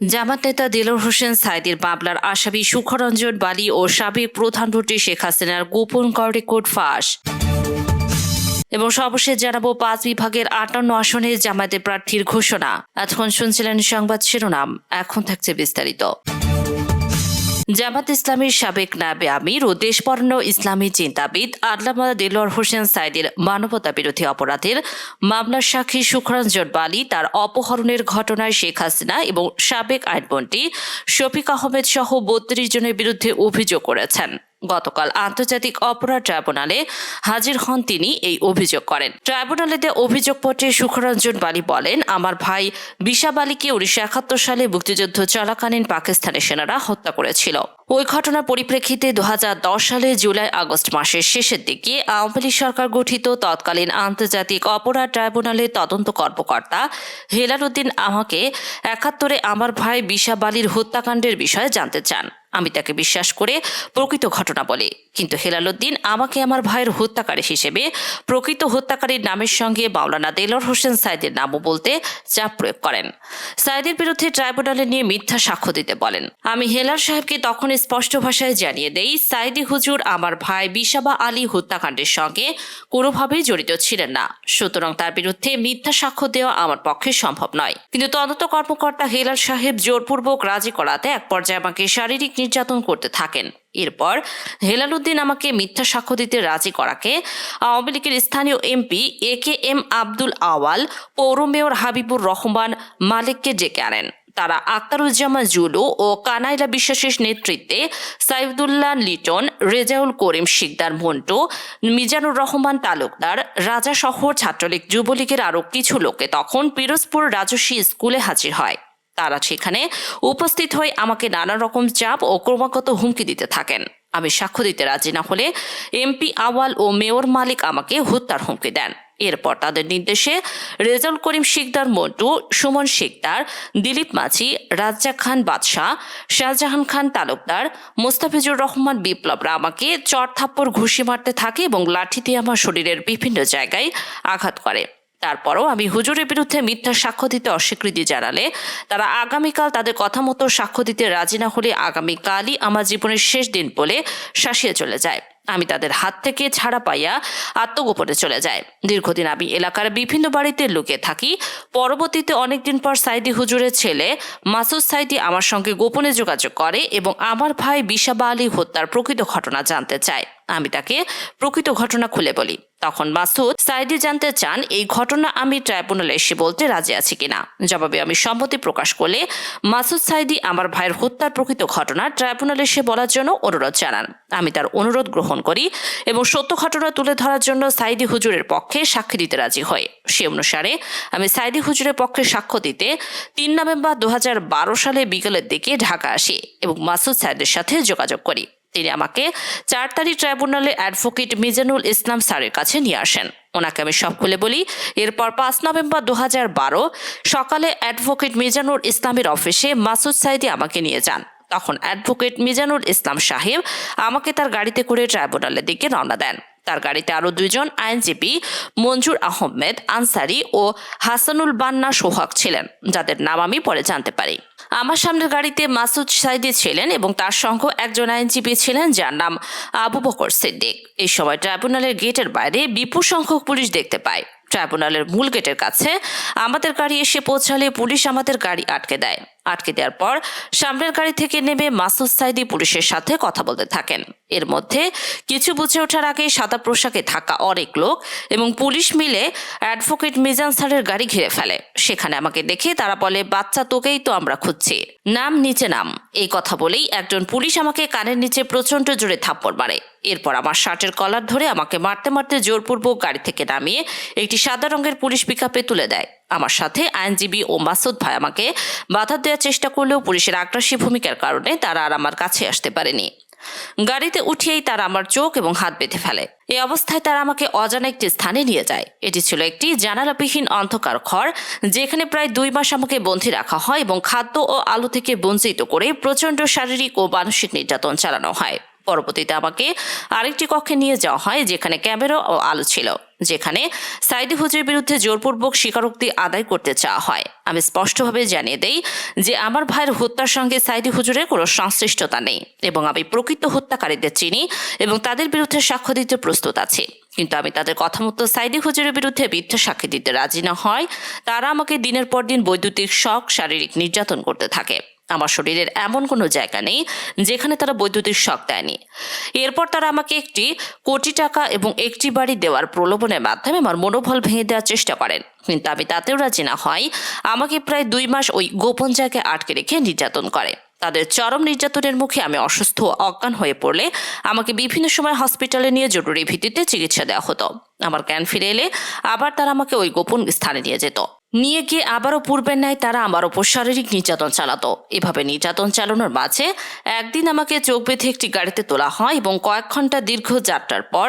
জামাত নেতা দিলর হোসেন সাইদের মামলার আসামি সুখরঞ্জন বালি ও সাবেক প্রধান প্রধানমন্ত্রী শেখ হাসিনার গোপন কর রেকর্ড ফাঁস। এবং সর্বশেষ জানাব পাঁচ বিভাগের আটান্ন আসনে জামায়াতের প্রার্থীর ঘোষণা। এতক্ষণ শুনছিলেন সংবাদ শিরোনাম, এখন থাকছে বিস্তারিত। জামাত ইসলামীর সাবেক নাবে আমির ও দেশপর্ণ ইসলামী চিন্তাবিদ আল্লামা দেলোয়ার হোসেন সাইদের মানবতা বিরোধী অপরাধের মামলার সাক্ষী সুখরঞ্জন বালি তার অপহরণের ঘটনায় শেখ হাসিনা এবং সাবেক আইনমন্ত্রী শফিক আহমেদ সহ বত্রিশ জনের বিরুদ্ধে অভিযোগ করেছেন। গতকাল আন্তর্জাতিক অপরাধ ট্রাইব্যুনালে হাজির হন তিনি এই অভিযোগ করেন। ট্রাইব্যুনালে দেওয়া অভিযোগপত্রে সুখরঞ্জন বালি বলেন, আমার ভাই বিশা বালিকে উনিশশো একাত্তর সালে মুক্তিযুদ্ধ চলাকালীন পাকিস্তানের সেনারা হত্যা করেছিল। ওই ঘটনার পরিপ্রেক্ষিতে দু হাজার দশ সালে জুলাই আগস্ট মাসের শেষের দিকে আওয়ামী লীগ সরকার গঠিত তৎকালীন আন্তর্জাতিক অপরাধ ট্রাইব্যুনালের তদন্ত কর্মকর্তা হেলাল উদ্দিন আমাকে একাত্তরে আমার ভাই বিশা বালির হত্যাকাণ্ডের বিষয়ে জানতে চান। আমি তাকে বিশ্বাস করে প্রকৃত ঘটনা বলে। কিন্তু হেলালুদ্দিন আমাকে আমার ভাইয়ের হত্যাকারী হিসেবে প্রকৃত হত্যাকারীর নামের সঙ্গে মাওলানা দেলর হোসেন সাইদের নামও বলতে চাপ প্রয়োগ করেন। সাইদের বিরুদ্ধে ট্রাইব্যুনালে নিয়ে মিথ্যা সাক্ষ্য দিতে বলেন। আমি হেলাল সাহেবকে তখন স্পষ্ট ভাষায় জানিয়ে দেই, সাইদি হুজুর আমার ভাই বিশাবা আলী হত্যাকাণ্ডের সঙ্গে কোনোভাবেই জড়িত ছিলেন না। সুতরাং তার বিরুদ্ধে মিথ্যা সাক্ষ্য দেওয়া আমার পক্ষে সম্ভব নয়। কিন্তু তদন্ত কর্মকর্তা হেলাল সাহেব জোরপূর্বক রাজি করাতে এক পর্যায়ে আমাকে শারীরিক নির্যাতন করতে থাকেন। এরপর হেলালুদ্দিন আমাকে মিথ্যা সাক্ষ্য দিতে রাজি করাকে আওয়ামী লীগের স্থানীয় MP A K M Abdul Awal, পৌর মেয়র হাবিবুর রহমান মালিককে ডেকে আনেন। তারা আক্তারুজ্জামান জুলু ও কানাইলা বিশ্বাসের নেতৃত্বে সাইফুল্লাহ লিটন, রেজাউল করিম শিকদার মন্টু মিজানুর রহমান তালুকদার, রাজা শহর ছাত্রলীগ যুবলীগের আরও কিছু লোকে তখন পিরোজপুর রাজস্বী স্কুলে হাজির হয়। তারা সেখানে উপস্থিত হয়ে আমাকে নানা রকম চাপ ও ক্রমাগত হুমকি দিতে থাকেন। আমি সাক্ষ্য দিতে রাজি না হলে এমপি আওয়াল ও মেয়র মালিক আমাকে হত্যার হুমকি দেন। এরপর তাদের নির্দেশে রেজাউল করিম শিকদার, মন্টু, সুমন শিকদার, দিলীপ মাঝি, রাজ্জাক খান বাদশাহ, শাহজাহান খান তালুকদার, মোস্তাফিজুর রহমান বিপ্লবরা আমাকে চর থাপ্পড় ঘুষি মারতে থাকে এবং লাঠি দিয়ে আমার শরীরের বিভিন্ন জায়গায় আঘাত করে। তারপরও আমি হুজুরের বিরুদ্ধে মিথ্যা সাক্ষ্য দিতে অস্বীকৃতি জানালে, তারা আগামীকাল তাদের কথা মতো সাক্ষ্য দিতে রাজি না হলে আগামীকালই আমার জীবনের শেষ দিন বলে শাসিয়ে চলে যায়। আমি তাদের হাত থেকে ছাড়া পাইয়া আত্মগোপনে চলে যায় দীর্ঘদিন আমি এলাকার বিভিন্ন বাড়িতে লুকিয়ে থাকি। পরবর্তীতে অনেকদিন পর সাইদি হুজুরের ছেলে মাসুদ সাইদি আমার সঙ্গে গোপনে যোগাযোগ করে এবং আমার ভাই বিশাবা আলী হত্যার প্রকৃত ঘটনা জানতে চায়। আমি তাকে প্রকৃত ঘটনা খুলে বলি। তখন মাসুদ সাইদি জানতে চান এই ঘটনা আমি ট্রাইব্যুনালে এসে বলতে রাজি আছি কিনা। জবাবে আমি সম্মতি প্রকাশ করলে মাসুদ সাইদি আমার ভাইয়ের হত্যার প্রকৃত ঘটনা ট্রাইব্যুনালে এসে বলার জন্য অনুরোধ জানান। আমি তার অনুরোধ গ্রহণ করি এবং সত্য ঘটনা তুলে ধরার জন্য সাইদি হুজুরের পক্ষে সাক্ষী দিতে রাজি হই। সে অনুসারে আমি সাইদি হুজুরের পক্ষে সাক্ষ্য দিতে তিন নভেম্বর দু হাজার বারো সালে বিকেলের দিকে ঢাকা আসি এবং মাসুদ সাইদের সাথে যোগাযোগ করি। তিনি আমাকে চার তারিখ ট্রাইব্যুনালে অ্যাডভোকেট মিজানুল ইসলাম স্যারের কাছে নিয়ে আসেন। ওনাকে আমি সব খুলে বলি, এরপর পাঁচ নভেম্বর দু বারো সকালে অ্যাডভোকেট মিজানুর ইসলামের অফিসে মাসুদ সাইদি আমাকে নিয়ে যান। তখন অ্যাডভোকেট মিজানুর ইসলাম সাহেব আমাকে তার গাড়িতে করে ট্রাইব্যুনালের দিকে রওনা দেন। তার গাড়িতে আরও দুইজন আইনজীবী মঞ্জুর আহমেদ আনসারি ও হাসানুল বান্না সোহাগ ছিলেন, যাদের নাম আমি পরে জানতে পারি। আমার সামনের গাড়িতে মাসুদ সাইদি ছিলেন এবং তার সঙ্গে একজন আইনজীবী ছিলেন যার নাম আবু বকর সিদ্দিক। এই সময় ট্রাইব্যুনালের গেটের বাইরে বিপুল সংখ্যক পুলিশ দেখতে পায়। ট্রাইব্যুনালের মূল গেটের কাছে আমাদের গাড়ি এসে পৌঁছালে পুলিশ আমাদের গাড়ি আটকে দেয়। আটকে দেওয়ার পর সামনের গাড়ি থেকে নেমে মাসুদ সাইদি পুলিশের সাথে কথা বলতে থাকেন। এর মধ্যে কিছু বুঝে ওঠার আগে সাদা পোশাকে থাকা অনেক লোক এবং পুলিশ মিলে অ্যাডভোকেট মিজান স্যারের গাড়ি ঘিরে ফেলে। সেখানে আমাকে দেখে তারা বলে, বাচ্চা তোকেই তো আমরা খুঁজছি। নাম, নিচে নাম। এই কথা বলেই একজন পুলিশ আমাকে কানের নিচে প্রচণ্ড জোরে থাপ্পড় মারে। এরপর আমার শার্টের কলার ধরে আমাকে মারতে মারতে জোরপূর্বক গাড়ি থেকে নামিয়ে একটি সাদা রঙের পুলিশ পিকআপে তুলে দেয়। আমার সাথে আইনজীবী ও মাসুদ ভাই আমাকে বাধা দেওয়ার চেষ্টা করলেও পুলিশের আগ্রাসী ভূমিকার কারণে তারা আর আমার কাছে আসতে পারেনি। গাড়িতে উঠিয়েই তারা আমার চোখ এবং হাত বেঁধে ফেলে। এই অবস্থায় তারা আমাকে অজানা একটি স্থানে নিয়ে যায়। এটি ছিল একটি জানালাবিহীন অন্ধকার ঘর, যেখানে প্রায় দুই মাস আমাকে বন্দী রাখা হয় এবং খাদ্য ও আলো থেকে বঞ্চিত করে প্রচণ্ড শারীরিক ও মানসিক নির্যাতন চালানো হয়। পরবর্তীতে আমাকে আরেকটি কক্ষে নিয়ে যাওয়া হয়, যেখানে ক্যামেরা ও আলো ছিল, যেখানে সাইদি হুজুরের বিরুদ্ধে জোরপূর্বক স্বীকারোক্তি আদায় করতে চাওয়া হয়। আমি স্পষ্টভাবে জানিয়ে দেই যে আমার ভাইয়ের হত্যার সঙ্গে সাইদি হুজুরের কোনো সংশ্লিষ্টতা নেই এবং আমি প্রকৃত হত্যাকারীদের চিনি এবং তাদের বিরুদ্ধে সাক্ষ্য দিতে প্রস্তুত আছি। কিন্তু আমি তাদের কথা মতো সাইদি হুজুরের বিরুদ্ধে মিথ্যা সাক্ষী দিতে রাজি না হয় তারা আমাকে দিনের পর দিন বৈদ্যুতিক শখ শারীরিক নির্যাতন করতে থাকে। আমার শরীরের এমন কোনো জায়গা নেই যেখানে তারা বৈদ্যুতিক শখ দেয়নি। এরপর তারা আমাকে একটি কোটি টাকা এবং একটি বাড়ি দেওয়ার প্রলোভনের মাধ্যমে আমার মনোবল ভেঙে দেওয়ার চেষ্টা করেন। কিন্তু আমি তাতেও রাজি না হয় আমাকে প্রায় দুই মাস ওই গোপন জায়গায় আটকে রেখে নির্যাতন করে। তাদের চরম নির্যাতনের মুখে আমি অসুস্থ অজ্ঞান হয়ে পড়লে আমাকে বিভিন্ন সময় হসপিটালে নিয়ে জরুরি ভিত্তিতে চিকিৎসা দেওয়া হতো। আমার জ্ঞান ফিরে এলে আবার তারা আমাকে ওই গোপন স্থানে নিয়ে যেত। নিয়ে গিয়ে আবারও পূর্বের ন্যায় তারা আমার ওপর শারীরিক নির্যাতন চালাতো। এভাবে নির্যাতন চালানোর মাঝে একদিন আমাকে চোখ বেঁধে একটি গাড়িতে তোলা হয় এবং কয়েক ঘণ্টা দীর্ঘ যাত্রার পর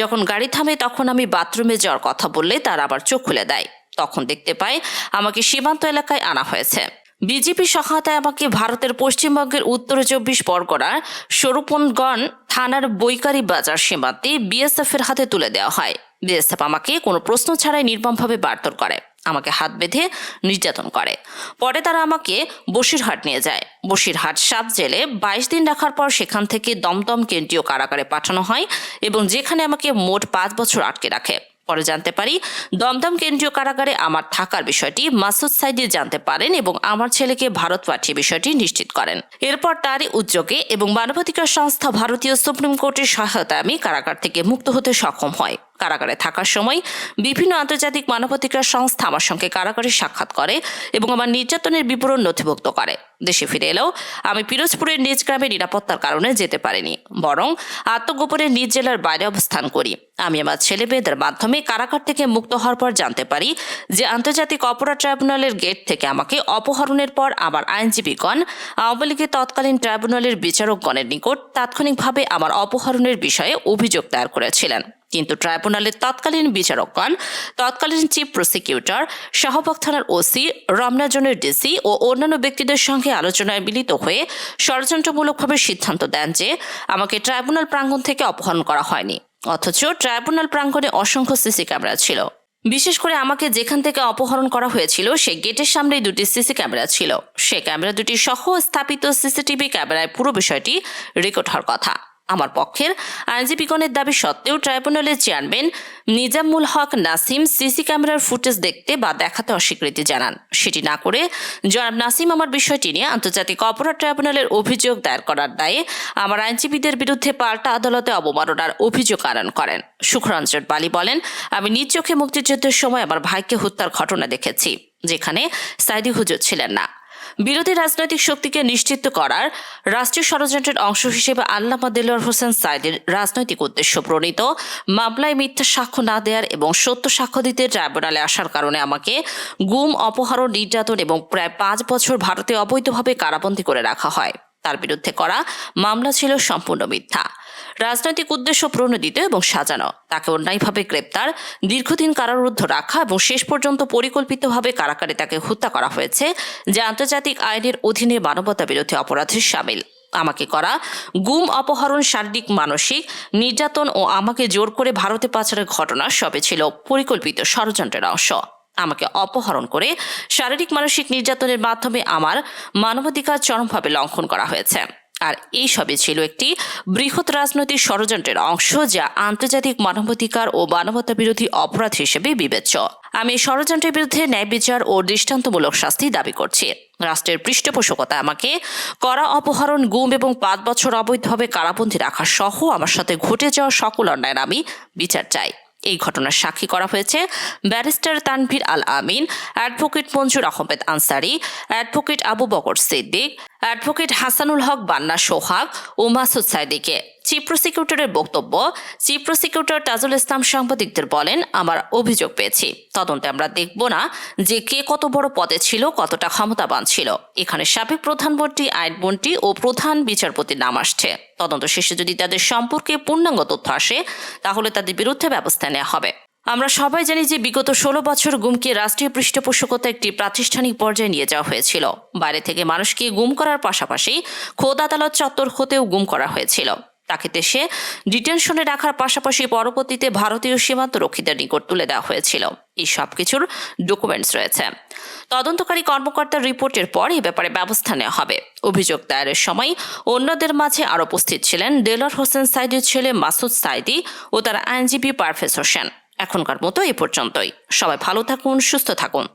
যখন গাড়ি থামে তখন আমি বাথরুমে যাওয়ার কথা বললে তারা আবার চোখ খুলে দেয়। তখন দেখতে পাই আমাকে সীমান্ত এলাকায় আনা হয়েছে। বিজেপি সহায়তায় আমাকে ভারতের পশ্চিমবঙ্গের উত্তর চব্বিশ পরগনার স্বরূপনগণ থানার বৈকারি বাজার সীমান্তে বিএসএফ এর হাতে তুলে দেওয়া হয়। বিএসএফ আমাকে কোনো প্রশ্ন ছাড়াই নির্মমভাবে বার্তর করে। আমাকে হাত বেঁধে নির্যাতন করে। পরে তারা আমাকে বসিরহাট নিয়ে যায়। বসিরহাট সাব জেলে বাইশ দিন রাখার পর সেখান থেকে দমদম কেন্দ্রীয় কারাগারে পাঠানো হয় এবং যেখানে আমাকে মোট পাঁচ বছর আটকে রাখে। পরে জানতে পারি, দমদম কেন্দ্রীয় কারাগারে আমার থাকার বিষয়টি মাসুদ সাইদি জানতে পারেন এবং আমার ছেলেকে ভারত পাঠিয়ে বিষয়টি নিশ্চিত করেন। এরপর তারই উদ্যোগে এবং মানবাধিকার সংস্থা ভারতীয় সুপ্রিম কোর্টের সহায়তায় আমি কারাগার থেকে মুক্ত হতে সক্ষম হয় কারাগারে থাকার সময় বিভিন্ন আন্তর্জাতিক মানবাধিকার সংস্থা আমার সঙ্গে কারাগারে সাক্ষাৎ করে এবং আমার নির্যাতনের বিবরণ নথিভুক্ত করে। দেশে ফিরে এলেও আমি পিরোজপুরের নিজ গ্রামে নিরাপত্তার কারণে যেতে পারিনি, বরং আত্মগোপনে নিজ জেলার বাইরে অবস্থান করি। আমি আমার ছেলে মেয়েদের মাধ্যমে কারাগার থেকে মুক্ত হওয়ার পর জানতে পারি যে আন্তর্জাতিক অপরাধ ট্রাইব্যুনালের গেট থেকে আমাকে অপহরণের পর আমার আইনজীবীগণ, আওয়ামী লীগের তৎকালীন ট্রাইব্যুনালের বিচারকগণের নিকট তাৎক্ষণিকভাবে আমার অপহরণের বিষয়ে অভিযোগ দায়ের করেছিলেন। কিন্তু ট্রাইব্যুনালের তৎকালীন বিচারকগণ তৎকালীন চিফ প্রসিকিউটর, শাহবাগ থানার ওসি, রমনাজনের ডিসি ও অন্যান্য ব্যক্তিদের সঙ্গে আলোচনায় মিলিত হয়ে ষড়যন্ত্রমূলকভাবে সিদ্ধান্ত দেন যে আমাকে ট্রাইব্যুনাল প্রাঙ্গণ থেকে অপহরণ করা হয়নি। অথচ ট্রাইব্যুনাল প্রাঙ্গণে অসংখ্য সিসি ক্যামেরা ছিল। বিশেষ করে আমাকে যেখান থেকে অপহরণ করা হয়েছিল, সে গেটের সামনেই দুটি সিসি ক্যামেরা ছিল। সে ক্যামেরা দুটি সহ স্থাপিত সিসিটিভি ক্যামেরায় পুরো বিষয়টি রেকর্ড হওয়ার কথা। আমার পক্ষের আইনজীবীগণের দাবি সত্ত্বেও ট্রাইব্যুনালের chairman Nizamul Haque Nasim C C ক্যামেরার ফুটেজ দেখতে বা দেখাতে অস্বীকৃতি জানান। সেটি না করে জনাব নাসিম আমার বিষয়টি নিয়ে আন্তর্জাতিক অপরাধ ট্রাইব্যুনালের অভিযোগ দায়ের করার দায়ে আমার আইনজীবীদের বিরুদ্ধে পাল্টা আদালতে অবমাননার অভিযোগ আনয়ন করেন। সুখরঞ্জন বালি বলেন, আমি নিজ চোখে মুক্তিযুদ্ধের সময় আমার ভাইকে হত্যার ঘটনা দেখেছি, যেখানে সাইদি হুজুর ছিলেন না। বিরোধী রাজনৈতিক শক্তিকে নিশ্চিত করার রাষ্ট্রীয় ষড়যন্ত্রের অংশ হিসেবে আল্লামা দেলোয়ার হোসেন সাইদের রাজনৈতিক উদ্দেশ্য প্রণীত। মামলায় মিথ্যা সাক্ষ্য না দেওয়ার এবং সত্য সাক্ষ্য দিতে ট্রাইব্যুনালে আসার কারণে আমাকে গুম, অপহরণ, নির্যাতন এবং প্রায় পাঁচ বছর ভারতে অবৈধভাবে কারাবন্দী করে রাখা হয়। তার বিরুদ্ধে করা মামলা ছিল সম্পূর্ণ মিথ্যা। রাজনৈতিক উদ্দেশ্য প্রণোদিত এবং সাজানো, তাকে অন্যায়ভাবে গ্রেপ্তার, দীর্ঘদিন কারারুদ্ধ রাখা এবং শেষ পর্যন্ত পরিকল্পিতভাবে কারাগারে তাকে হত্যা করা হয়েছে, যা আন্তর্জাতিক আইনের অধীনে মানবতা বিরোধী অপরাধের সামিল। আমাকে করা গুম, অপহরণ, শারীরিক, মানসিক, নির্যাতন ও আমাকে জোর করে ভারতে পাচারের ঘটনা সবে ছিল পরিকল্পিত ষড়যন্ত্রের অংশ। আমাকে অপহরণ করে শারীরিক মানসিক নির্যাতনের মাধ্যমে আমার মানবাধিকার চরমভাবে লঙ্ঘন করা হয়েছে। আর এই সবই ছিল একটি বৃহৎ রাজনৈতিক ষড়যন্ত্রের অংশ যা আন্তর্জাতিক মানবাধিকার ও মানবতা বিরোধী অপরাধ হিসেবে বিবেচ্য। আমি ষড়যন্ত্রের বিরুদ্ধে ন্যায় বিচার ও দৃষ্টান্তমূলক শাস্তি দাবি করছি। রাষ্ট্রের পৃষ্ঠপোষকতা আমাকে করা অপহরণ, গুম এবং পাঁচ বছর অবৈধভাবে কারাবন্দী রাখা সহ আমার সাথে ঘটে যাওয়া সকল অন্যায়ের আমি বিচার চাই। এই ঘটনার সাক্ষী করা হয়েছে barrister Tanvir Al Amin, advocate Manjur Ahmed Ansari, advocate Abu Bakar Siddique advocate Hasanul Haque Banna, Sohag ও মাসুদ সাইদিকে চিফ প্রসিকিউটরের বক্তব্য, চিফ প্রসিকিউটর তাজুল ইসলাম সাংবাদিকদের বলেন, আমার অভিযোগ পেয়েছি। তদন্তে আমরা দেখব না যে কে কত বড় পদে ছিল, কতটা ক্ষমতাবান ছিল। এখানে সাবেক প্রধানমন্ত্রী, আইনমন্ত্রী ও প্রধান বিচারপতির নাম আসছে। তদন্ত শেষে যদি তাদের সম্পর্কে পূর্ণাঙ্গ তথ্য আসে, তাহলে তাদের বিরুদ্ধে ব্যবস্থা নেওয়া হবে। আমরা সবাই জানি যে বিগত ষোলো বছর গুমকে রাষ্ট্রীয় পৃষ্ঠপোষকতা একটি প্রাতিষ্ঠানিক পর্যায়ে নিয়ে যাওয়া হয়েছিল। বাইরে থেকে মানুষকে গুম করার পাশাপাশি খোদ আদালত চত্বর হতেও গুম করা হয়েছিল। তাকে দেশে ডিটেনশনে রাখার পাশাপাশি পরবর্তীতে ভারতীয় সীমান্ত রক্ষীদের নিকট তুলে দেওয়া হয়েছিল। এই সব কিছুর ডকুমেন্টস রয়েছে। তদন্তকারী কর্মকর্তার রিপোর্টের পর এই ব্যাপারে ব্যবস্থা নেওয়া হবে। অভিযোগ দায়েরের সময় অন্যদের মাঝে আরও উপস্থিত ছিলেন দেলোয়ার হোসেন সাইদির ছেলে মাসুদ সাইদি ও তার আইনজীবী পারভেজ হোসেন। এখনকার মতো এ পর্যন্তই। সবাই ভালো থাকুন সুস্থ থাকুন।